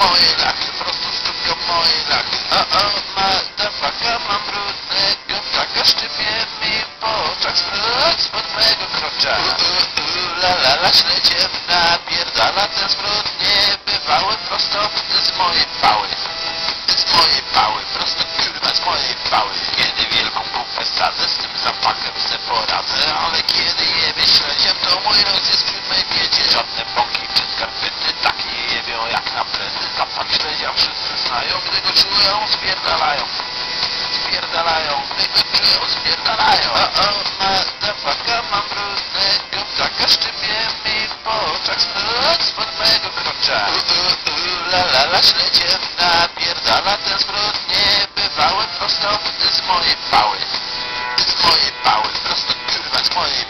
moje laki, po prostu sztupią moje laki. O, o, madafaka, mam brudnego flaka, szczypie mi po oczach smród spod mojego kroczana. U, u, u, la, la, la, śledziem napierdala, ten smród niebywały, prosto z mojej pały. Z mojej pały, prosto kurwa z mojej pały. Kiedy wielką bufę sadzę, z tym zapachem se poradzę, ale kiedy je myślę, tam tam wszyscy znają, gdy go czują, spierdalają. Spierdalają, gdy go czują, spierdalają. A on ma dawaka, mam brudnego ptaka, szczypie mi po oczach snuć spod mego krocza. U, u, u, la la la, śledzie napierdala ten zwrot niebywały prosto z mojej pały. Z mojej pały, prosto kurwa z mojej